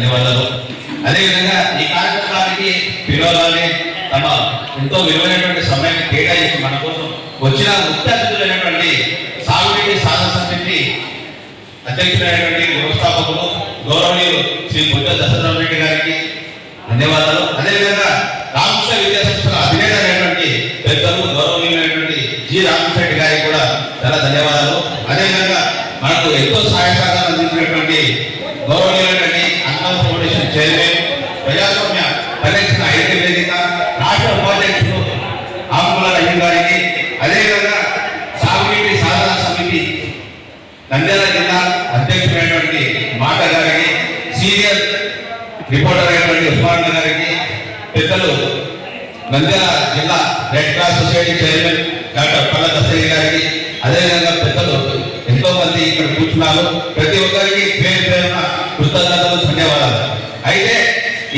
ధన్యవాదాలు. అదేవిధంగా ఈ కార్యక్రమానికి పిల్లలని తమ ఎంతో విలువైనటువంటి సమయాన్ని కేటాయించి మన కోసం వచ్చిన ముఖ్య అతిథులైనటువంటి సాగునీటి సాధన సమితి అధ్యక్షుడైనటువంటి వ్యవస్థాపకులు గౌరవనీయులు శ్రీ బుద్ధ దశరథ రెడ్డి గారికి ధన్యవాదాలు. అదేవిధంగా రామకృష్ణ విద్యా సంస్థల అధినేత అయినటువంటి పెద్దలు గౌరవనీయులైనటువంటి జి రామకృష్ణ రెడ్డి గారికి కూడా చాలా ధన్యవాదాలు. అదేవిధంగా మనకు ఎంతో సహాయ సహకారం అందించినటువంటి గౌరవనీయులైనటువంటి అన్నం ఫౌండేషన్ ప్రజాస్వామ్య పరిరక్షణ ఐక్య వేదిక రాష్ట్ర ఉపాధ్యక్షుడు ఆకుల రహీం గారికి అదేవిధంగా సాగునీటి సాధన సమితి నంద్యాల జిల్లా అధ్యక్షుడైనటువంటి మాట గారికి సీనియర్ రిపోర్టర్ అయినటువంటి ఉస్మాన్ గారికి పెద్దలు నంద్యాల జిల్లా red cross society chairman doctor Palla Dasari గారికి అదేవిధంగా పెద్దలు ఎంతో మంది ఇక్కడ కూర్చున్నారు. ప్రతి ఒక్కరికి పేరు పేరున కృతజ్ఞతలు ధన్యవాదాలు. అయితే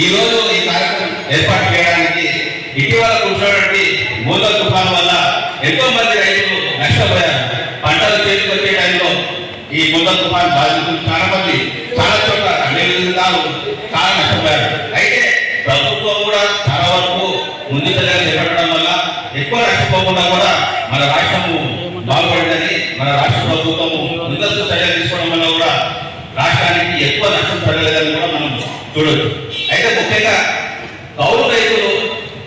ఈ రోజు ఈ కార్యక్రమం ఏర్పాటు చేయడానికి ఇటీవల కూర్చున్నటువంటి మూల తుఫాను వల్ల ఎంతో మంది రైతులు నష్టపోయారు. పంటలు చేతికొచ్చే టైంలో ఈ మూల తుఫాను బాధితులు చాలా మంది చాలా చోట్ల నీళ్ళు చాలా నష్టపోయారు. అయితే ప్రభుత్వం కూడా చాలా వరకు ముందు చర్యలు వల్ల ఎక్కువ నష్టపోకుండా కూడా మన రాష్ట్రము బాగుపడిందని మన రాష్ట్ర ప్రభుత్వము ముందస్తు చర్యలు తీసుకోవడం వల్ల కూడా రాష్ట్రానికి ఎక్కువ నష్టం పడలేదని కూడా మనం చూడొచ్చు. అయితే ముఖ్యంగా కౌలు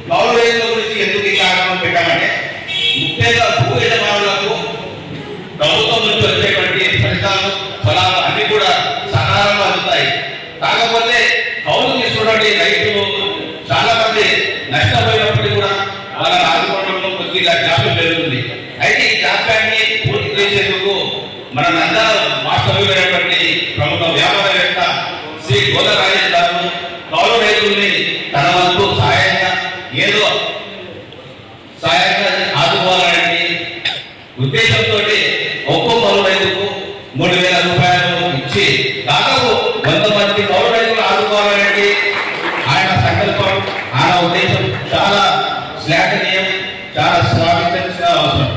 కౌలు రైతుల గురించి ఎందుకు ఈ కార్యక్రమం పెట్టామంటే ముఖ్యంగా భూ యజమానులకు ప్రభుత్వం నుంచి వచ్చేటువంటి ఫలితాలు ఫలాలు అన్ని కూడా సకాలంలో అందుతాయి కాకపోతే కౌలు తీసుకున్నటువంటి రైతులు చాలా మంది నష్టపోయినప్పటికీ కూడా వాళ్ళని ఆదుకోవడంలో కొద్దిగా జాప్యం జరుగుతుంది అయితే ఈ జాప్యాన్ని పూర్తి చేసేందుకు మన నందాల వాస్తవ్యమైనటువంటి ప్రముఖ వ్యాపారవేత్త శ్రీ గోదరాజన్ గారు కౌలు రైతుల్ని తన వంతు సహాయంగా ఏదో సహాయంగా ఆదుకోవాలని ఉద్దేశంతో ఒక్కో కౌలు రైతుకు మూడు వేల రూపాయలు ఇచ్చి దాదాపు వంద మంది కౌలు రైతులు ఆదుకోవాలనేది ఆయన సంకల్పం ఆయన ఉద్దేశం చాలా శ్లాఘనీయం చాలా స్వాగతించిన అవసరం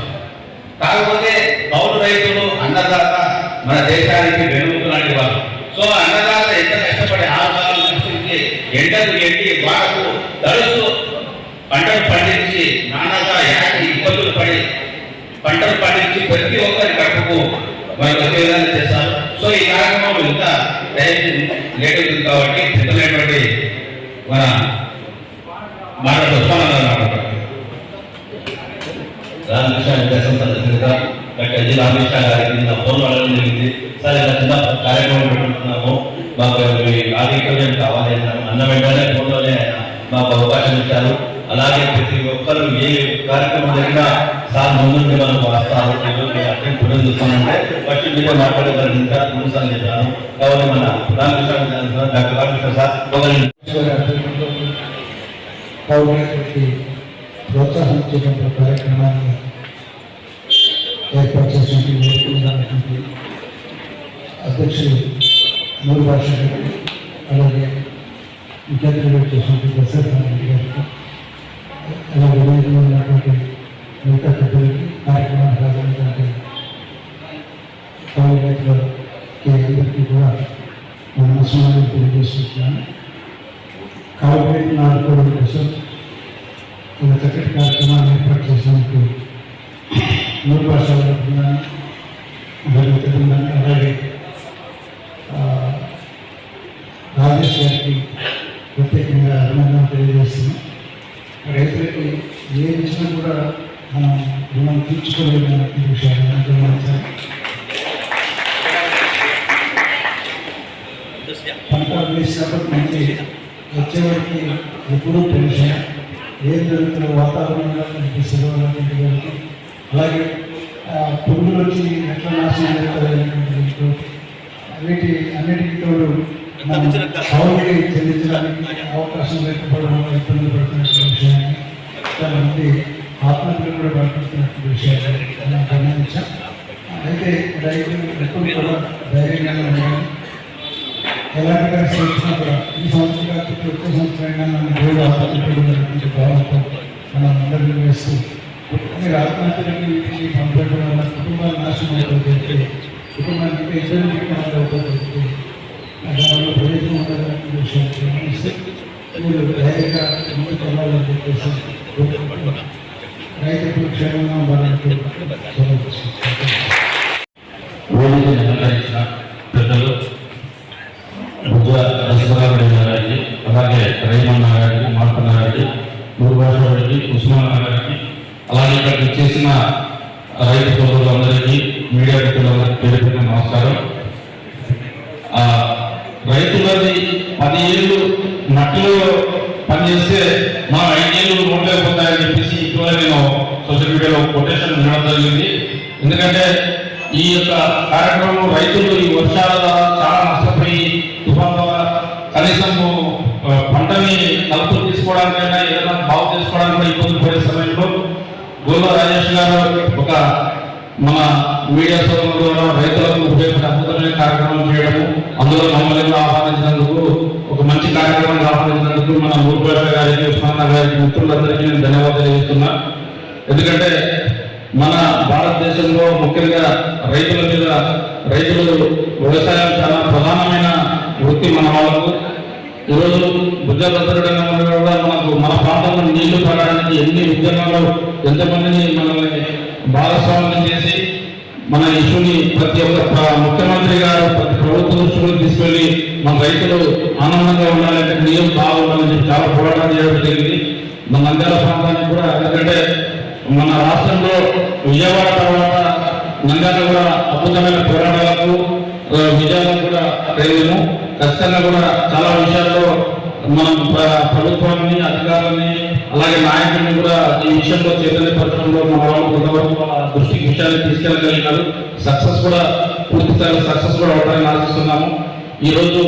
కాకపోతే కౌలు రైతులు అన్నదాత మన దేశానికి వెనుముక లాంటి వారు సో అన్నదాత ఎంత కష్టపడి ఆహారాలు సృష్టించి ఎండకు ఎండి వాడకు తడుస్తూ పంటలు పండించి నానాగా యాటి ఇబ్బందులు పడి పంటలు పండించి ప్రతి ఒక్కరి కట్టుకు మనకు వచ్చే విధంగా చేస్తారు సో ఈ కార్యక్రమం ఇంకా టైం లేట్ అవుతుంది కాబట్టి పెద్దలైనటువంటి మన మాట్లాడు ఉస్మాన్ రామకృష్ణ విద్యాసం అధ్యక్షుడిగా డాక్టర్ జి రామకృష్ణ గారికి ఫోన్ అడగడం జరిగింది. సార్ ఇలా చిన్న కార్యక్రమం పెట్టుకుంటున్నాము. మాకు మీ ఆధిక్యం కావాలి అన్న వెంటనే ఫోన్లోనే ఆయన మాకు అవకాశం ఇచ్చారు. అలాగే ప్రతి ఒక్కరు ఏ కార్యక్రమం జరిగినా సార్ ముందుండి మనకు వస్తారు అర్థం పుణ్యం చూస్తానంటే ఫస్ట్ మీరే మాట్లాడగలరు ఇంకా ముందు సార్ చెప్పాను కాబట్టి మన రామకృష్ణ విద్యాసంస్థ డాక్టర్ రామకృష్ణ సార్ ఒకరిని ఈశ్వర ఆధ్వర్యంలో పౌరులకి ప్రోత్సహించేటువంటి కార్యక్రమాన్ని ఏర్పాటు చేసినటువంటి వేడుకున్నటువంటి అధ్యక్షులు మూడు భాషలకు అలాగే విద్యార్థులు చేసినటువంటి దశరథారెడ్డి గారికి అలాగే వేదికలో ఉన్నటువంటి మిగతా పెద్దలకి కార్యక్రమానికి హాజరైనటువంటి పౌరుల రైతులకి అందరికీ కూడా నా నమస్కారాలు తెలియజేస్తున్నాను కార్పొరేట్ ఆడుకోవడం కోసం ఒక చక్కటి కార్యక్రమాన్ని ఏర్పాటు చేసినందుకు మూడు భాషల బృందాన్ని మరియు బృందాన్ని అలాగే ఆ, రాజేష్ గారికి ప్రత్యేకంగా అభినందన తెలియజేస్తున్నాం రైతులకి ఏ ఇచ్చినా కూడా మనం రుణం తీర్చుకోలేమన్న విషయాన్ని గమనించాలి పంట వేసినప్పటి నుంచి వచ్చే వరకు ఎప్పుడూ టెన్షన్ ఏం జరుగుతున్న వాతావరణంగా మనకి సెలవులన్నింటి వరకు అలాగే పురుగులు వచ్చి ఎట్లా నాశనం జరుగుతుంది వీటి అన్నిటికీ తోడు మనం చెల్లించడానికి అవకాశం లేకపోవడం ఇబ్బంది పడుతున్నటువంటి విషయాన్ని చాలామంది ఆత్మహత్యలు కూడా పడుతున్నటువంటి విషయాలు మనం గమనించాం. అయితే రైతులు ఎప్పుడు కూడా ధైర్యంగా ఉండాలి ఎలాంటి సంవత్సరం కూడా ఈ సంవత్సరం కాకపోతే వచ్చే సంవత్సరంగా నన్ను దేవుడు ఆత్మహత్యలు భావంతో మనం అందరినీ వేస్తూ మీరు ఆత్మహత్యలకి వీటికి పంపించడం వల్ల కుటుంబాలు నాశనం అవుతుంది కుటుంబానికి ఇంకా ఇబ్బంది అవుతుంది దానిలో ప్రయోజనం ఉండాలనే విషయాన్ని గమనిస్తే మీరు ధైర్యంగా ముందుకు వెళ్ళాలని చెప్పేసి కోరుకుంటున్నాను. క్షేమంగా ఉండాలని పెద్దలు బుద్ధ నరసింహారెడ్డి గారికి అలాగే రైమన్న గారికి మార్పన్న గారికి గారికి ఉస్మాన్ గారికి అలాగే ఇక్కడికి చేసిన రైతు సోదరులందరికీ మీడియా మిత్రులందరికీ పేరు నమస్కారం రైతులది పది ఏళ్ళు మట్టిలో పనిచేస్తే మా ఐదేళ్ళు నోట్లు అయిపోతాయని చెప్పేసి నేను సోషల్ మీడియాలో కొటేషన్ వినడం జరిగింది. ఎందుకంటే ఈ యొక్క కార్యక్రమం రైతులు ఈ వర్షాల ద్వారా చాలా నష్టపోయి తుఫాన్ ద్వారా కనీసం పంటని కలుపు తీసుకోవడానికైనా ఏదైనా బాగు చేసుకోవడానికి ఇబ్బంది పడే సమయంలో గోల రాజేష్ గారు ఒక మన మీడియా సోదరుల ద్వారా రైతులకు ఉపయోగపడే అద్భుతమైన కార్యక్రమం చేయడము అందులో మమ్మల్ని కూడా ఆహ్వానించినందుకు ఒక మంచి కార్యక్రమాన్ని ఆహ్వానించినందుకు మన మూర్పేట గారికి గారికి మిత్రులందరికీ నేను ధన్యవాదాలు చేస్తున్నా ఎందుకంటే మన భారతదేశంలో ముఖ్యంగా రైతుల మీద రైతులు వ్యవసాయం చాలా ప్రధానమైన వృత్తి మన వాళ్ళకు. ఈరోజు బుద్ధదత్తరుడైన కూడా మనకు మన ప్రాంతంలో నీళ్ళు పడడానికి ఎన్ని ఉద్యమాలు ఎంతమందిని మనల్ని భాగస్వామ్యం చేసి మన ఇష్యూని ప్రతి ఒక్క ముఖ్యమంత్రి గారు ప్రతి ప్రభుత్వం దృష్టిలో తీసుకెళ్ళి మన రైతులు ఆనందంగా ఉండాలంటే నీళ్ళు బాగుండాలని చెప్పి చాలా పోరాటం చేయడం జరిగింది. మన నంద్యాల ప్రాంతానికి కూడా ఎందుకంటే మన రాష్ట్రంలో విజయవాడ తర్వాత నంద్యాల కూడా అద్భుతమైన పోరాటాలకు విజయాలకు కూడా రేము ఖచ్చితంగా కూడా చాలా విషయాల్లో మనం ప్రభుత్వాన్ని అధికారాన్ని అలాగే నాయకుడిని కూడా ఈ విషయంలో చైతన్యపరచడంలో మన వాళ్ళు కొంతవరకు వాళ్ళ దృష్టికి విషయాన్ని తీసుకెళ్ళగలిగినారు. సక్సెస్ కూడా పూర్తి స్థాయిలో సక్సెస్ కూడా అవడానికి ఆశిస్తున్నాము. ఈరోజు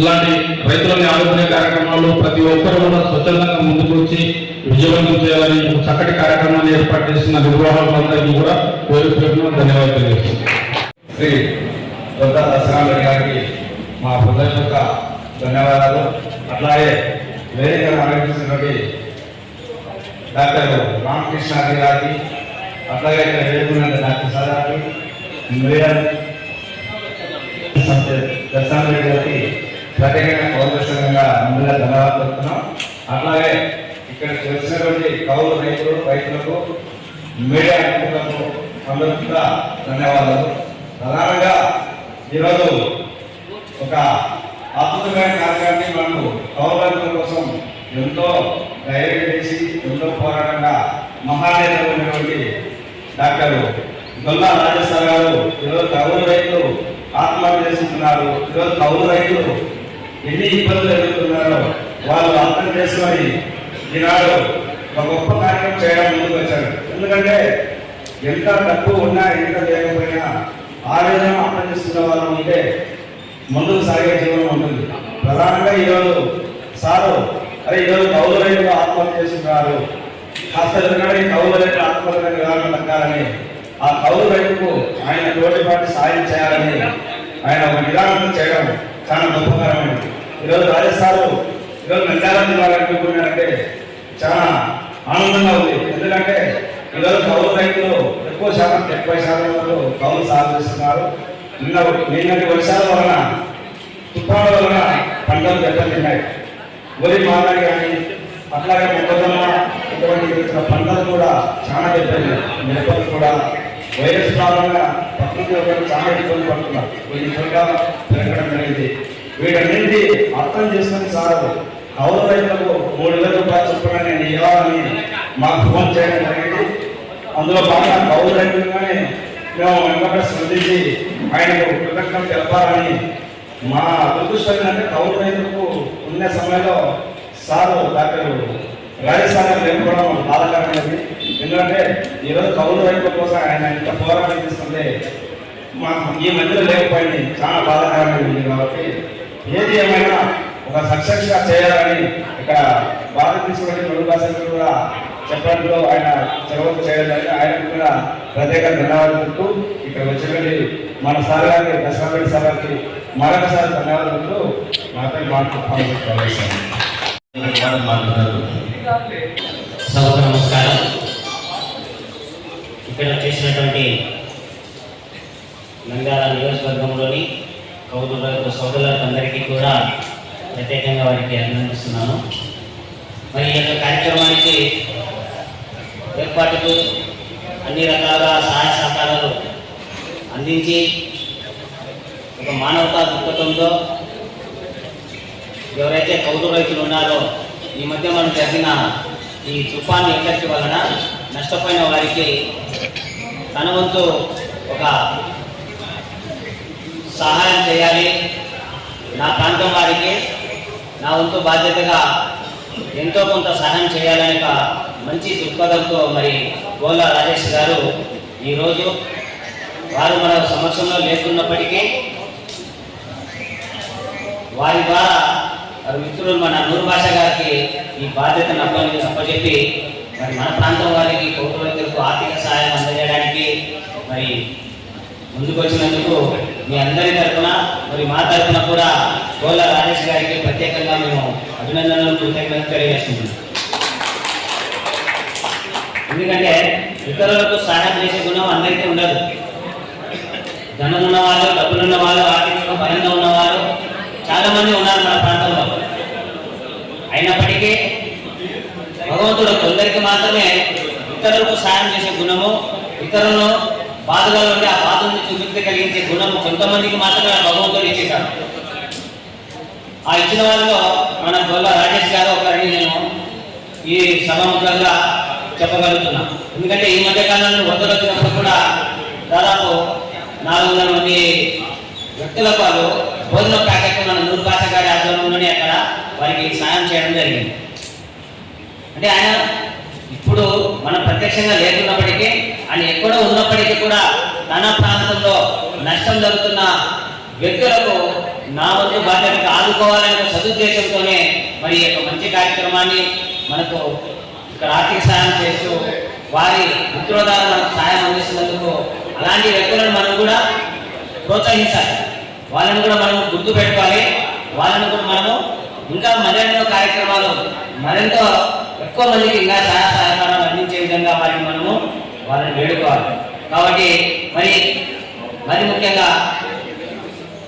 ఇలాంటి రైతులని ఆదుకునే కార్యక్రమాలు ప్రతి ఒక్కరు కూడా స్వచ్ఛందంగా ముందుకు వచ్చి విజయవంతం చేయాలని చక్కటి కార్యక్రమాన్ని ఏర్పాటు చేసిన నిర్వాహకులందరికీ కూడా పేరు పేరున ధన్యవాదాలు తెలియజేస్తున్నాను. శ్రీ దొడ్డ దశరామరెడ్డి గారికి మా హృదయపూర్వక ధన్యవాదాలు. అట్లాగే వేదికను అలంకరించినటువంటి డాక్టర్ రామకృష్ణారెడ్డి గారికి అట్లాగే ఇక్కడ వేడుకున్న డాక్టర్ సదాకి దర్శనం దర్శనారెడ్డి గారికి ప్రత్యేకంగా పౌరసంగా ముందుగా ధన్యవాదాలు చెప్తున్నాం. అట్లాగే ఇక్కడ వచ్చినటువంటి కౌలు రైతులు రైతులకు మీడియా మిత్రులకు అందరికీ కూడా ధన్యవాదాలు. ప్రధానంగా ఈరోజు ఒక అద్భుతమైన కార్యాన్ని మనము కౌలు కోసం ఎంతో ధైర్యం చేసి ఎంతో పోరాటంగా మహానేతలు ఉన్నటువంటి డాక్టర్ గొల్లా రాజేశ్వర గారు ఈరోజు కౌలు రైతులు ఆత్మహత్య చేసుకుంటున్నారు ఈరోజు కౌలు రైతులు ఎన్ని ఇబ్బందులు ఎదుర్కొన్నారో వాళ్ళు అర్థం చేసుకొని ఈనాడు ఒక గొప్ప కార్యక్రమం చేయడం ముందుకు వచ్చారు. ఎందుకంటే ఎంత డబ్బు ఉన్నా ఎంత లేకపోయినా ఆవేదన అర్థం చేసుకున్న వాళ్ళు ఉంటే ముందుకు సాగే జీవనం ఉంటుంది. ప్రధానంగా ఈరోజు సారు అరే ఈరోజు కౌలు రైతులు ఆత్మహత్య చేసుకున్నారు. కాస్త ఈ కౌలు రైతులు ఆత్మహత్య నివారణ తగ్గాలని ఆ కౌలు రైతుకు ఆయన తోటిపాటి సాయం చేయాలని ఆయన ఒక నిదానంతో చేయడం చాలా గొప్పకరమైనది ఈరోజు రాజస్థాన్ ఈరోజు నంద్యాలని వాళ్ళు అనుకుంటున్నారంటే చాలా ఆనందంగా ఉంది. ఎందుకంటే ఈరోజు కౌలు రైతులు ఎక్కువ శాతం ఎక్కువ శాతం వరకు కౌలు సాగు చేస్తున్నారు. నిన్న నిన్నటి వర్షాల వలన తుఫాను వలన పంటలు దెబ్బతిన్నాయి. వరి మామిడి కానీ అట్లాగే మొక్కజొన్న ఇటువంటి పంటలు కూడా చాలా దెబ్బతిన్నాయి. మిరపలు కూడా వైరస్ కారణంగా ప్రకృతి ఒకటి చాలా ఇబ్బంది పడుతున్నారు కొన్ని చోట్ల పెరగడం జరిగింది. వీటన్నింటి అర్థం చేసుకుని సార్ కౌలు రైతులకు మూడు వేల రూపాయలు చొప్పున నేను ఇవ్వాలని మాకు ఫోన్ చేయడం జరిగింది. అందులో బాగా కౌలు రైతులుగానే మేము వెంకట స్పందించి ఆయనకు కృతజ్ఞత తెలపాలని మా అదృష్టం ఏంటంటే కౌలు రైతులకు ఉన్న సమయంలో సారు డాక్టర్ రాజస్థానం లేకపోవడం మాకు బాధాకరమైనది. ఎందుకంటే ఈరోజు కౌలు రైతుల కోసం ఆయన ఎంత పోరాటం చేస్తుంటే మాకు ఈ మధ్యలో లేకపోయింది. చాలా బాధాకరమైనది కాబట్టి ఏది ఏమైనా ఒక సక్సెస్గా చేయాలని ఇక్కడ బాధ తీసుకుని రెండు భాషలు కూడా చెప్పడంలో ఆయన చొరవ చేయడానికి ఆయన ఆయనకు కూడా ప్రత్యేక ధన్యవాదాలు చెప్తూ ఇక్కడ వచ్చినటువంటి మన సార్ గారికి దశరథ సార్ గారికి మరొకసారి ధన్యవాదాలు చెప్తూ మాతో మాట్లాడుతున్నాను మాట్లాడారు నమస్కారం. ఇక్కడ చేసినటువంటి నంద్యాల నియోజకవర్గంలోని సోదరులకు సోదరులందరికీ కూడా ప్రత్యేకంగా వారికి అభినందిస్తున్నాను. మరి ఈ యొక్క కార్యక్రమానికి ఏర్పాటుకు అన్ని రకాల సహాయ సహకారాలు అందించి ఒక మానవతా దృక్పథంతో ఎవరైతే కౌలు రైతులు ఉన్నారో ఈ మధ్య మనం జరిగిన ఈ తుఫాన్ ఎఫెక్ట్ వలన నష్టపోయిన వారికి తన వంతు ఒక సహాయం చేయాలి. నా ప్రాంతం వారికి నా వంతు బాధ్యతగా ఎంతో కొంత సహాయం చేయాలని మంచి దృక్పథంతో మరి గోలా రాజేష్ గారు ఈరోజు వారు మన సమక్షంలో లేకున్నప్పటికీ వారి ద్వారా వారి మిత్రులు మన నూరు భాష గారికి ఈ బాధ్యతను అప్పని అప్పచెప్పి మరి మన ప్రాంతం వారికి కోటి రైతులకు ఆర్థిక సహాయం అందజేయడానికి మరి ముందుకు వచ్చినందుకు మీ అందరి తరఫున మరి మా తరఫున కూడా గోలా రాజేష్ గారికి ప్రత్యేకంగా మేము అభినందనలు కృతజ్ఞతలు తెలియజేస్తున్నాం. ఎందుకంటే ఇతరులకు సహాయం చేసే గుణం అందరికీ ఉండదు. ధనం ఉన్నవాళ్ళు డబ్బులు ఉన్నవాళ్ళు ఆర్థికంగా బలంగా ఉన్నవాళ్ళు చాలా మంది ఉన్నారు మన ప్రాంతంలో. అయినప్పటికీ భగవంతుడు కొందరికి మాత్రమే ఇతరులకు సహాయం చేసే గుణము ఇతరులను బాధగా ఉండి ఆ బాధ నుంచి కలిగించే గుణము కొంతమందికి మాత్రమే భగవంతుడు ఇచ్చేశాడు. ఆ ఇచ్చిన వాళ్ళలో మన గొల్ల రాజేష్ గారు ఒకరిని నేను ఈ సభాముఖంగా చెప్పగలుగుతున్నా. ఎందుకంటే ఈ మధ్య కాలంలో వందలు వచ్చినప్పుడు కూడా దాదాపు నాలుగు వందల మంది వ్యక్తులకు వాళ్ళు భోజన ప్యాకెట్ మన నూరు భాష గారి ఆధ్వర్యంలోనే అక్కడ వారికి సాయం చేయడం జరిగింది. అంటే ఆయన ఇప్పుడు మనం ప్రత్యక్షంగా లేకున్నప్పటికీ ఆయన ఎక్కడో ఉన్నప్పటికీ కూడా తన ప్రాంతంలో నష్టం జరుగుతున్న వ్యక్తులకు నా వంతు బాధ్యతగా ఆదుకోవాలనే సదుద్దేశంతోనే మరి యొక్క మంచి కార్యక్రమాన్ని మనకు ఇక్కడ ఆర్థిక సాయం చేస్తూ వారి మిత్రుల ద్వారా మనకు సాయం అందిస్తున్నందుకు అలాంటి వ్యక్తులను మనం కూడా ప్రోత్సహించాలి. వాళ్ళని కూడా మనం గుర్తు పెట్టుకోవాలి. వాళ్ళని కూడా మనము ఇంకా మరెన్నో కార్యక్రమాలు మరెంత ఎక్కువ మందికి ఇంకా సహాయ సహకారం అందించే విధంగా వారిని మనము వాళ్ళని వేడుకోవాలి. కాబట్టి మరి మరి ముఖ్యంగా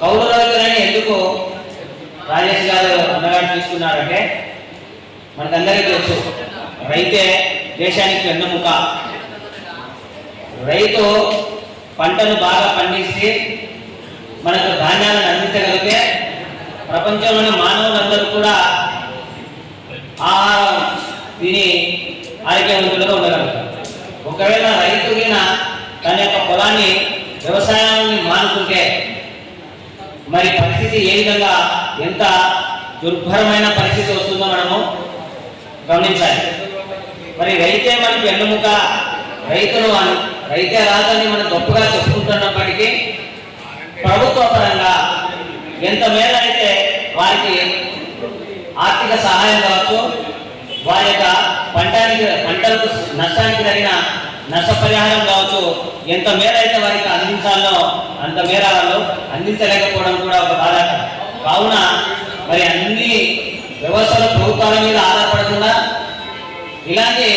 కౌలు రైతులని ఎందుకు రాజేష్ గారు అన్నగారు తీసుకున్నారంటే మనకందరికీ తెలుసు. రైతే దేశానికి వెన్నెముక. రైతు పంటను బాగా పండిస్తే మనకు ధాన్యాలను అందించగలిగితే ప్రపంచంలోని మానవులందరూ కూడా ఆహారం తిని ఆరోగ్యవంతులుగా ఉండగలుగుతారు. ఒకవేళ రైతు గిన తన యొక్క పొలాన్ని వ్యవసాయాన్ని మానుకుంటే మరి పరిస్థితి ఏ విధంగా ఎంత దుర్భరమైన పరిస్థితి వస్తుందో మనము గమనించాలి. మరి రైతే మనకు వెన్నుముక రైతులు రైతే రాదని మనం గొప్పగా చెప్పుకుంటున్నప్పటికీ ప్రభుత్వ పరంగా ఎంత మేరైతే అయితే వారికి ఆర్థిక సహాయం కావచ్చు వారి యొక్క పంటానికి పంటలకు నష్టానికి జరిగిన నష్టపరిహారం కావచ్చు ఎంత మేర అయితే వారికి అందించాలో అంత మేర వాళ్ళు అందించలేకపోవడం కూడా ఒక బాధ కావున మరి అన్ని వ్యవస్థలు ప్రభుత్వాల మీద ఆధారపడకుండా ఇలాంటి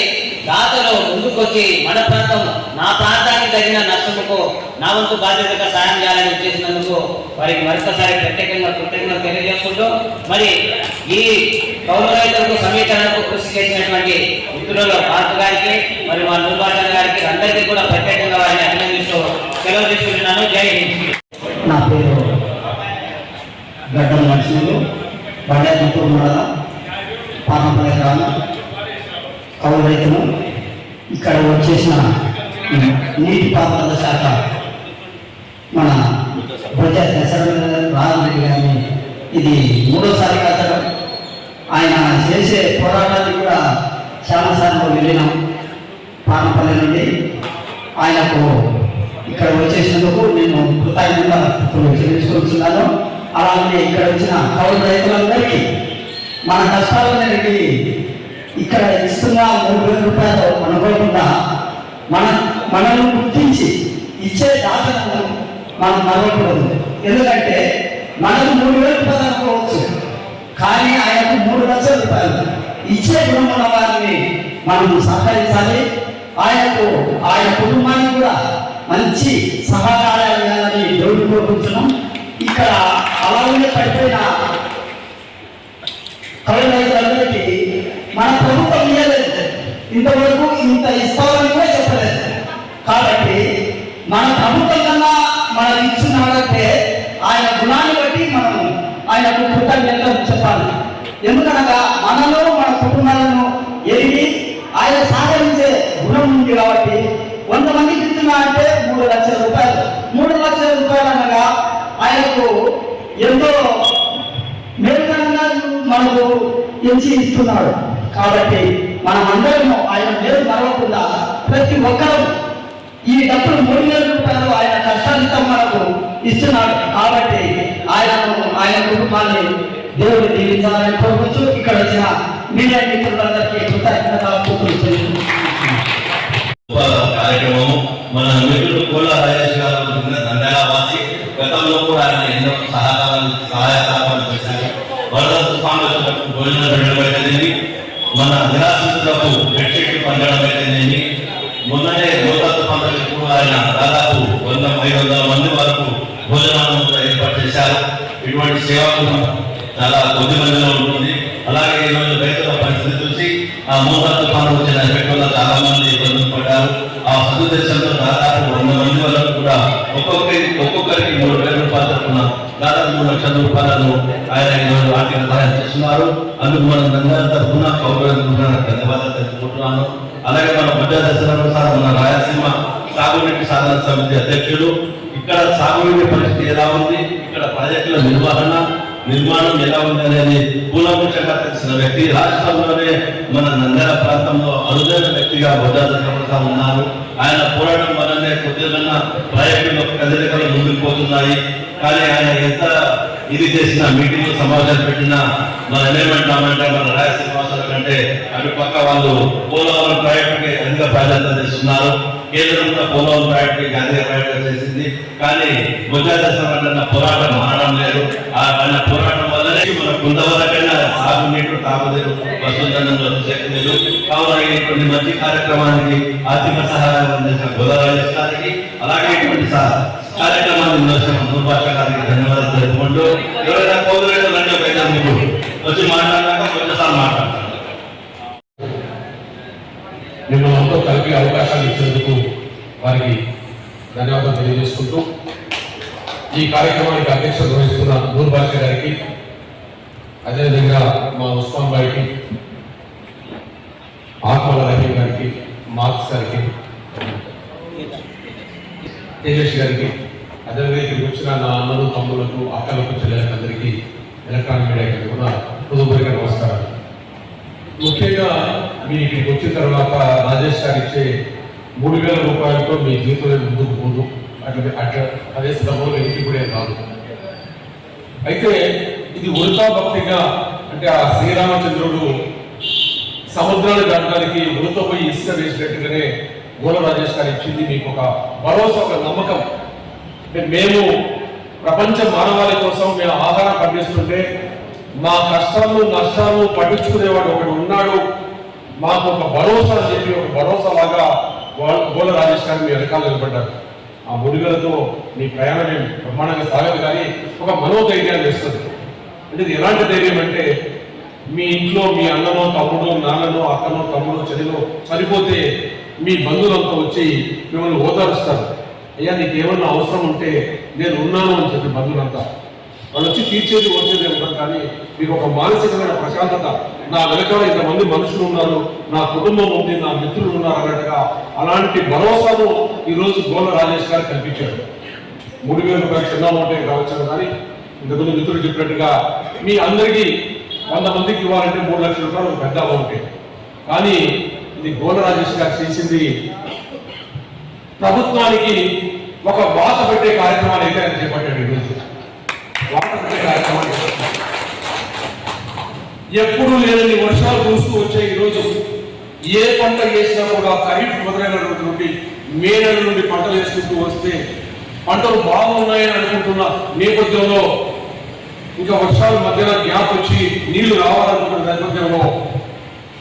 దాతలు ముందుకొచ్చి మన ప్రాంతం నా ప్రాంతానికి తగిన నష్టముకు నా వంతు బాధ్యతగా సాయం చేయాలని చేసినందుకు వారికి మరొకసారి ప్రత్యేకంగా కృతజ్ఞతలు తెలియజేసుకుంటూ మరి ఈ పౌర రైతులకు సమీకరణకు కృషి చేసినటువంటి మిత్రులు భారత్ గారికి మరి మా నిర్వాచన గారికి అందరికీ కూడా ప్రత్యేకంగా వారిని అభినందిస్తూ సెలవు తీసుకుంటున్నాను. జై హింద్. నా పేరు గడ్డం నరసింహులు బండాపురం మండలం పాపంపల్లి గ్రామం. కౌలు రైతులు ఇక్కడ వచ్చేసిన నీటి పారుదల శాఖ మన బొజ్జ రామరెడ్డి గారిని ఇది మూడోసారి కట్టడం ఆయన చేసే పోరాటానికి కూడా చాలాసార్లు వెళ్ళినాం పానపల్లి నుండి ఆయనకు ఇక్కడ వచ్చేసినందుకు నేను కృతజ్ఞత చెల్లించుకుంటున్నాను అలాగే ఇక్కడ వచ్చిన కౌలు రైతులందరికీ మన కష్టాలన్నిటికీ ఇక్కడ ఇస్తున్న మూడు వేల రూపాయలు అనుకోకుండా మన మనల్ని గుర్తించి ఇచ్చే దాతలను మనం మరవకూడదు ఎందుకంటే మనకు మూడు వేల రూపాయలు అనుకోవచ్చు. కానీ ఆయనకు మూడు లక్షల రూపాయలు. ఇచ్చే గుణమున్న వారిని మనం సహకరించాలి. ఆయనకు ఆయన కుటుంబానికి కూడా మంచి సహకారాలు ఇవ్వాలని దేవుడు కోరుకుంటున్నాం. ఇక్కడ అలాగే పడిపోయిన కళ్ళు రైతులందరికీ మన ప్రభుత్వం ఇవ్వలేదు ఇంతవరకు ఇంత ఇస్తామని కూడా చెప్పలేదు. కాబట్టి మన ప్రభుత్వం కన్నా మనం ఇస్తున్నాడంటే ఆయన గుణాన్ని బట్టి మనం ఆయనకు కృతజ్ఞతలు చెప్పాలి. ఎందుకనగా మనలో మన కుటుంబాలను ఎరిగి ఆయన సహకరించే గుణం ఉంది కాబట్టి కొంతమందికి ఇస్తున్నా అంటే మూడు లక్షల రూపాయలు. మూడు లక్షల రూపాయలు అనగా ఆయనకు ఎంతో మేలుకరంగా మనకు ఎంచి ఇస్తున్నాడు. కాబట్టి మనమందరము ఆయన మేలు మరవకుండా ప్రతి ఒక్కరూ ఈ డబ్బులు మూడు వేల రూపాయలు ఆయన కష్టాంతం మనకు ఇస్తున్నాడు. కాబట్టి ఆయనను ఆయన కుటుంబాన్ని దేవుడు దీవించాలని కోరుకుంటూ ఇక్కడ వచ్చిన మీడియా మిత్రులందరికీ కృతజ్ఞత గొప్ప కార్యక్రమము. మన మిత్రులు కూడా రాజేష్ గారు నంద్యాల వాసి గతంలో కూడా ఆయన ఎన్నో సహకారాలు సహాయ సహకారాలు చేశారు. వరద తుఫాన్లు వచ్చినప్పుడు భోజనం పెట్టడం మన నిరాశ్రితులకు బెడ్షీట్లు పంచడం అయితేనేమి మొన్ననే రోత తుఫాన్లు కూడా ఆయన దాదాపు వంద ఐదు వందల మంది వరకు భోజనాలను కూడా ఏర్పాటు చేశారు. ఇటువంటి సేవలు చాలా కొద్ది మందిలో ఉంటుంది. అలాగే ఈరోజు రైతుల పరిస్థితి చూసి ఆ మూడవ తుఫాను వచ్చిన ఎఫెక్ట్ చాలా మంది ఇబ్బందులు పడ్డారు. ఆ సదుదేశంలో దాదాపు వంద మంది వరకు కూడా ఒక్కొక్కరి ఒక్కొక్కరికి మూడు వేల రూపాయలు దాదాపు మూడు లక్షల రూపాయలను ఆయన ఈరోజు ఆర్థిక సహాయం చేస్తున్నారు. అందుకు మనం నంద్యాల తరఫున కౌరవ ధన్యవాదాలు తెలుసుకుంటున్నాను అలాగే మన బుద్ధ దశరథ సార్ మన రాయలసీమ సాగునీటి సాధన సమితి అధ్యక్షుడు. ఇక్కడ సాగునీటి పరిస్థితి ఎలా ఉంది? ఇక్కడ ప్రాజెక్టుల నిర్వహణ నిర్మాణం ఎలా ఉండాలి అని కూలంకుషంగా తెలిసిన వ్యక్తి రాష్ట్రంలోనే మన నంద్యాల ప్రాంతంలో అరుదైన వ్యక్తిగా బుద్ధాదశ ఉన్నారు. ఆయన పోరాటం వల్లనే కొద్దిగా ప్రాజెక్టులు కదలికలు ముందుకు పోతున్నాయి కానీ ఆయన ఎంత ఇది చేసిన మీటింగ్ సమావేశాలు పెట్టినా మనం ఏమంటామంటే మన రాయలసీమ అంటే అటు పక్క వాళ్ళు పోలవరం ప్రాజెక్టుకి అధిక ప్రాధాన్యత ఇస్తున్నారు కేంద్రం పోలవరం ప్రాజెక్టుకి అధిక ప్రాధాన్యత చేసింది. కానీ బుద్ధాదశ పోరాటం మారడం లేదు. ఆ ఆయన పోరాటం వల్లనే మన కొంతవరకైనా సాగునీరు తాగునీరు వస్తుందన్న శక్తి లేదు. కావున ఇటువంటి మంచి కార్యక్రమానికి ఆర్థిక సహాయం అందించిన గోదావరి గారికి అలాగే ఇటువంటి కార్యక్రమాన్ని నిర్వహించిన గారికి ధన్యవాదాలు తెలుపుకుంటూ ఎవరైనా కోదరేడు రండి వచ్చి మాట్లాడాక కొంచెంసార్లు మాట్లాడతాను మిమ్మల్ని అందరూ కలిపి అవకాశాలు ఇచ్చినందుకు వారికి ధన్యవాదాలు తెలియజేసుకుంటూ ఈ కార్యక్రమానికి అధ్యక్షత వహిస్తున్న దూర్భాష గారికి అదేవిధంగా మా ఉస్మాన్ బాయికి ఆత్మల రహీం గారికి మార్క్స్ గారికి తేజస్ గారికి అదేవిధంగా ఇక్కడికి వచ్చిన నా అన్నలు తమ్ములకు అక్కలకు చెల్లెలకు అందరికీ ఎలక్ట్రానిక్ మీడియాకి కూడా హృదయపూర్వక నమస్కారాలు. ముఖ్యంగా మీ ఇక్కడికి వచ్చిన తర్వాత రాజేష్ గారు ఇచ్చే మూడు వేల రూపాయలతో మీ జీవితం ముందుకు పోదు. అట్లా అట్లా అదే శ్రమలో ఇంటికి కూడా కాదు అయితే ఇది ఉల్టా భక్తిగా అంటే ఆ శ్రీరామచంద్రుడు సముద్రాన్ని దాటడానికి ఉడతో పోయి ఇసుక వేసినట్టుగానే మూల రాజేష్ గారు ఇచ్చింది. మీకు ఒక భరోసా ఒక నమ్మకం. మేము ప్రపంచ మానవాళి కోసం మేము ఆహారం పండిస్తుంటే మా కష్టాలు నష్టాలు పట్టించుకునేవాడు ఒకడు ఉన్నాడు. మాకు ఒక భరోసా చెప్పి ఒక భరోసా లాగా గోల రాజేష్ గారు మీ వెనకాల నిలబడ్డారు. ఆ ముడిగలతో మీ ప్రయాణం ఏమి బ్రహ్మాండంగా సాగదు కానీ ఒక మనోధైర్యాన్ని ఇస్తుంది అంటే ఇది ఎలాంటి ధైర్యం అంటే మీ ఇంట్లో మీ అన్ననో తమ్ముడు నాన్ననో అక్కనో తమ్ముడు చెల్లిలో చనిపోతే మీ బంధువులంతా వచ్చి మిమ్మల్ని ఓదారుస్తారు. అయ్యా నీకు ఏమన్నా అవసరం ఉంటే నేను ఉన్నాను అని చెప్పి బంధువులంతా వాళ్ళు వచ్చి తీర్చేది వచ్చేది అంటారు కానీ మీకు ఒక మానసికమైన ప్రశాంతత. నా వెనకాల ఇంతమంది మనుషులు ఉన్నారు నా కుటుంబం ఉంది నా మిత్రులు ఉన్నారు అన్నట్టుగా అలాంటి భరోసాను ఈరోజు గోల రాజేష్ గారు కల్పించాడు మూడు వేల రూపాయలు చిన్న అమౌంట్ కావచ్చు కానీ ఇంతకుముందు మిత్రులు చెప్పినట్టుగా మీ అందరికీ వంద మందికి ఇవ్వాలంటే మూడు లక్షల రూపాయలు పెద్ద అమౌంట్. కానీ ఇది గోల రాజేష్ గారు చేసింది ప్రభుత్వానికి ఒక బాధ పెట్టే కార్యక్రమాన్ని అయితే ఆయన చేపట్టాడు ఈరోజు వాత పెట్టే కార్యక్రమాన్ని చేపట్టాడు. ఎప్పుడు లేదని వర్షాలు కురుస్తూ వచ్చే ఈరోజు ఏ పంట వేసినా కూడా ఖరీఫ్ మొదలైన రోజు నుండి మే నెల నుండి పంటలు వేసుకుంటూ వస్తే పంటలు బాగున్నాయని అనుకుంటున్న నేపథ్యంలో ఇంకా వర్షాల మధ్యలో గ్యాప్ వచ్చి నీళ్ళు రావాలనుకున్న నేపథ్యంలో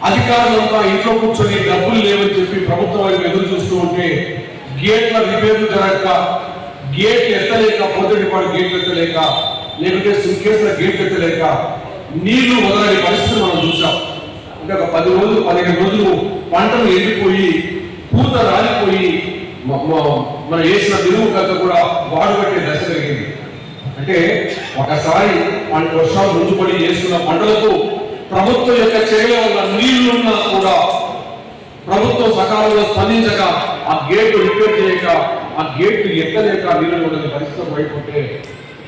అధికారులంతా ఇంట్లో కూర్చొని డబ్బులు లేవని చెప్పి ప్రభుత్వం వైపు ఎదురు చూస్తూ ఉంటే గేట్ల రిపేర్లు జరగక గేట్ ఎత్తలేక పొద్దుటిపాడు గేట్ ఎత్తలేక లేకుంటే సుంకేసుల గేట్ ఎత్తలేక నీళ్ళు మొదలైన పరిస్థితులు మనం చూసాం అంటే ఒక పది రోజులు పదిహేను రోజులు పంటలు ఎండిపోయి పూత రాలిపోయి మనం వేసిన విలువ కథ కూడా వాడుకట్టే దశ కలిగింది అంటే ఒకసారి పంట వర్షాలు ముందుపడి చేసుకున్న పంటలకు ప్రభుత్వం యొక్క చర్యల వల్ల నీళ్ళున్నా కూడా ప్రభుత్వం సకాలంలో స్పందించక ఆ గేట్ రిపేర్ చేయక ఆ గేట్ ఎక్కలేక నీళ్ళు ఉండని పరిస్థితి అయిపోతే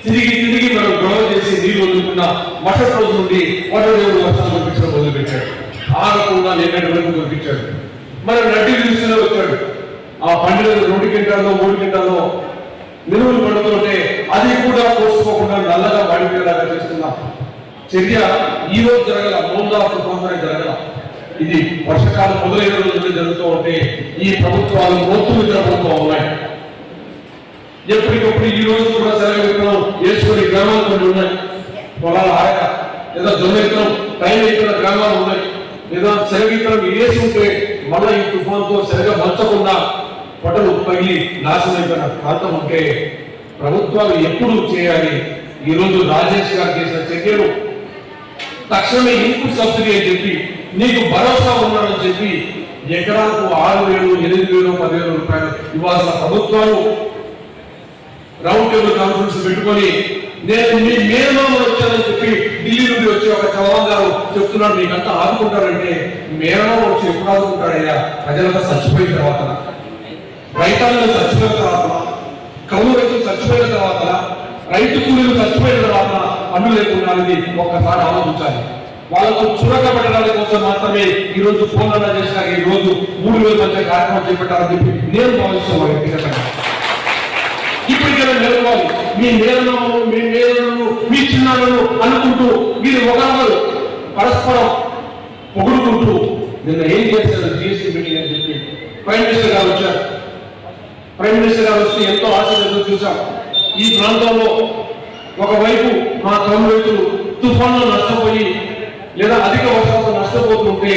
తిరిగి తిరిగి మనం గొడవ చేసి నీళ్ళు వదులుకున్న మరుసటి రోజు నుండి వడదేవుడు వర్షాలు పంపించడం మొదలుపెట్టాడు. ఆగకుండా నిన్నటి వరకు పంపించాడు మరి నడ్డి విలుసులో వచ్చాడు. ఆ పండుగ రెండు గింటాల్లో మూడు గింటాల్లో నిలువలు పడుతుంటే అది కూడా కోసుకోకుండా నల్లగా వాడిపోయేలాగా చేస్తున్నాం చర్య ఈ రోజు జరగల మూడు తుఫాను జరగల. ఇది వర్షకాలం మొదలైన రోజు జరుగుతూ ఉంటే ఈ ప్రభుత్వాలు మొత్తం ఇతర ప్రభుత్వం ఉన్నాయి. ఎప్పటికప్పుడు ఈ రోజు కూడా సెలవు విత్తనం గ్రామాలు కొన్ని ఉన్నాయి. పొలాలు ఆయన లేదా జొన్న విత్తనం టైం ఎక్కిన గ్రామాలు ఉన్నాయి. లేదా సెలవు విత్తనం వేసి ఉంటే మళ్ళీ ఈ తుఫాన్తో సరిగా మంచకుండా పొట్టలు పగిలి నాశనం ప్రాంతం ఉంటే ప్రభుత్వాలు ఎప్పుడు చేయాలి? ఈ రోజు రాజేష్ గారు చేసిన చర్యలు. తక్షణమే ఇన్పుట్ సబ్సిడీ అని చెప్పి నీకు భరోసా ఉన్నాడని చెప్పి ఎకరాకు ఆరు వేలు ఎనిమిది వేలు పదివేల రూపాయలు ఇవ్వాల్సిన ప్రభుత్వాలు రౌండ్ టేబుల్ కాన్ఫరెన్స్ పెట్టుకొని నేను మీ మేనమామలు వచ్చానని చెప్పి ఢిల్లీ నుండి వచ్చి ఒక చవాన్ గారు చెప్తున్నాడు. నీకంతా ఆదుకుంటారంటే మేనమామ వచ్చి ఎప్పుడు ఆదుకుంటాడయ్యా ప్రజలంతా చచ్చిపోయిన తర్వాత. రైతాంగం చచ్చిపోయిన తర్వాత కౌలు రైతులు చచ్చిపోయిన తర్వాత రైతు కూలీలు చచ్చిపోయిన తర్వాత అన్ను లేకుండా అనేది ఒక్కసారి ఆలోచించాలి. వాళ్ళకు చురకబెట్టడానికి కోసం మాత్రమే ఈ రోజు ఫోన్ చేసిన ఈ రోజు మూడు వేల మధ్య కార్యక్రమం చేపట్టాలని చెప్పి నేను భావిస్తున్నాను వ్యక్తిగతంగా. ఆర్థికంగా నేర్చుకోవాలి మీ నేలను మీ నేలను మీ చిన్నాలను అనుకుంటూ మీరు ఒకరు పరస్పరం పొగుడుకుంటూ నిన్న ఏం చేశారు? జిఎస్టీ మీటింగ్ అని చెప్పి ప్రైమ్ మినిస్టర్ గారు వచ్చారు. ప్రైమ్ మినిస్టర్ గారు వస్తే ఎంతో ఆశ్చర్యంతో చూసాం ఈ ప్రాంతంలో ఒకవైపు మా తమిళ రైతులు తుఫాన్లో నష్టపోయి లేదా అధిక వర్షాలతో నష్టపోతుంటే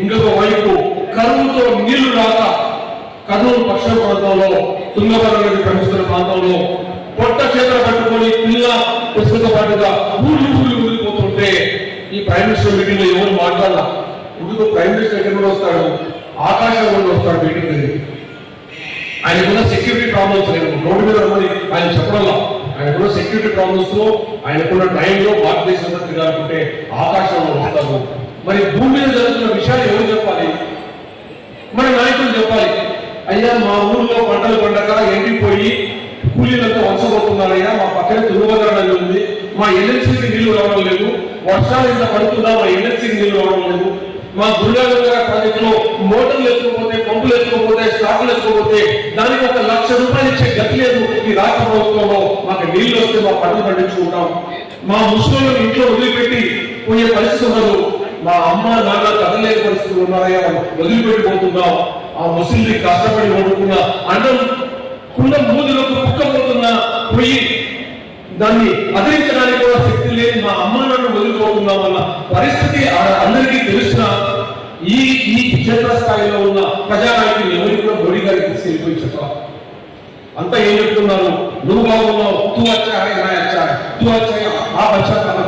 ఇంకొక వైపు కరువుతో నీళ్ళు రాక కర్నూలు పశ్చిమ ప్రాంతంలో తుంగభద్ర నది ప్రవహిస్తున్న ప్రాంతంలో పొట్ట చేతులు పట్టుకొని పిల్ల పుస్తక పాటుగా ఊళ్ళు ఊళ్ళు ఊరిపోతుంటే ఈ ప్రైమ్ మినిస్టర్ మీటింగ్లో ఎవరు మాట్లాడాల? ఎందుకు ప్రైమ్ మినిస్టర్ ఎక్కడ నుండి వస్తాడు? ఆకాశం నుండి వస్తాడు మీటింగ్ దగ్గరికి ఆయనకున్న సెక్యూరిటీ ప్రాబ్లమ్స్ నేను రోడ్డు మీద రమ్మని ఆయన చెప్పడంలో. ఆయనకున్న సెక్యూరిటీ ప్రాబ్లమ్స్లో ఆయనకున్న టైంలో భారతదేశంలో తిరగాలంటే ఆకాశంలో వస్తాము మరి భూమి మీద జరుగుతున్న విషయాలు ఎవరు చెప్పాలి? మరి నాయకులు చెప్పాలి. అయ్యా మా ఊర్లో పంటలు పండక ఎండిపోయి కూలీలతో వలసపోతున్నారయ్యా మా పక్కన తుంగభద్ర నది ఉంది. మా ఎన్ఎల్సీకి నీళ్ళు రావడం లేదు. వర్షాలు ఇంత పడుతుందా మా ఎన్ఎల్సీకి నీళ్ళు రావడం లేదు. మా దుర్గానగర ప్రాజెక్టులో మోటార్లు ఎత్తుకుపోతే పంపులు ఎత్తుకుపోతే స్టాకులు ఎత్తుకుపోతే దానికి ఒక లక్ష రూపాయలు ఇచ్చే గతి లేదు ఈ రాష్ట్ర ప్రభుత్వంలో. మాకు నీళ్ళు వస్తే మా పంటలు పండించుకుంటాం. మా ముస్లింలు ఇంట్లో వదిలిపెట్టి పోయే పరిస్థితి మా అమ్మ నాన్న కదలేని పరిస్థితులు ఉన్నాయా వదిలిపెట్టిపోతున్నాం ఆ ముస్లింలు కష్టపడి వండుకున్న అన్నం కుండ మూదులకు కుక్కపోతున్న పోయి దాన్ని అదిరించడానికి కూడా శక్తి లేని మా అమ్మ నన్ను వదులుకోకుండా అన్న పరిస్థితి అందరికీ తెలిసిన ఈ ఈ క్షేత్రస్థాయిలో ఉన్న ప్రజానాయకులు ఎవరికి కూడా మోడీ గారికి తీసుకెళ్ళిపోయి చెప్పాలి. అంతా ఏం చెప్తున్నారు? నువ్వు బాగున్నావు తూ వచ్చా హై మై తూ వచ్చా ఆ అచ్చా కాదు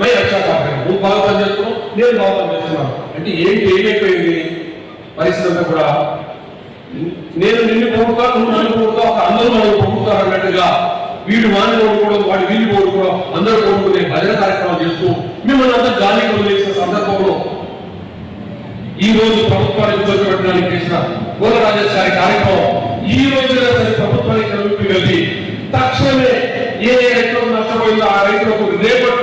మై అచ్చా కాదు నువ్వు బాగా పనిచేస్తున్నావు నేను బాగా పనిచేస్తున్నాను. అంటే ఏంటి ఏమైపోయింది? పరిస్థితి కూడా నేను నిన్ను పొగుడుతా నువ్వు నన్ను పొగుడుతా ఒక అందరూ మనం పొగుడుతారు అన్నట్టుగా వీడు వాడిని ఓడుకోవడం వాడి వీళ్ళు ఓడుకోవడం అందరూ ఓడుకునే భజన కార్యక్రమం చేస్తూ మిమ్మల్ని అంతా గాలికి వదిలేసిన సందర్భంలో ఈ రోజు ప్రభుత్వానికి కూర్చోబెట్టడానికి చేసిన గోలరాజేష్ గారి కార్యక్రమం ఈ రోజు సరే ప్రభుత్వానికి కలిపి వెళ్ళి తక్షణమే ఏ రైతులకు నష్టపోయిందో ఆ రైతులకు రేపటి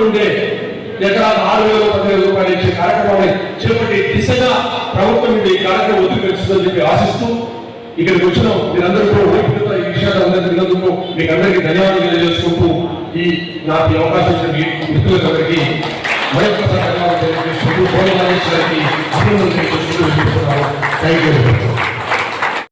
ఎకరాలు ఆరు వేల పదివేల రూపాయలు ఇచ్చే కార్యక్రమాన్ని చేపట్టి దిశగా ప్రభుత్వం ఈ కార్యక్రమం వదిలిపెడుతుందని చెప్పి ఆశిస్తూ ఇక్కడికి వచ్చిన. మీరందరూ కూడా ఓపికతో ఈ విషయాలు అందరికీ విన్నందుకు మీకు అందరికీ ధన్యవాదాలు తెలియజేసుకుంటూ ఈ నాకు ఈ అవకాశం ఇచ్చిన మిత్రులందరికీ మరొకసారి ధన్యవాదాలు తెలియజేసుకుంటూ గోలరాజేష్ గారికి అభినందనలు తెలియజేసుకుంటూ థ్యాంక్ యూ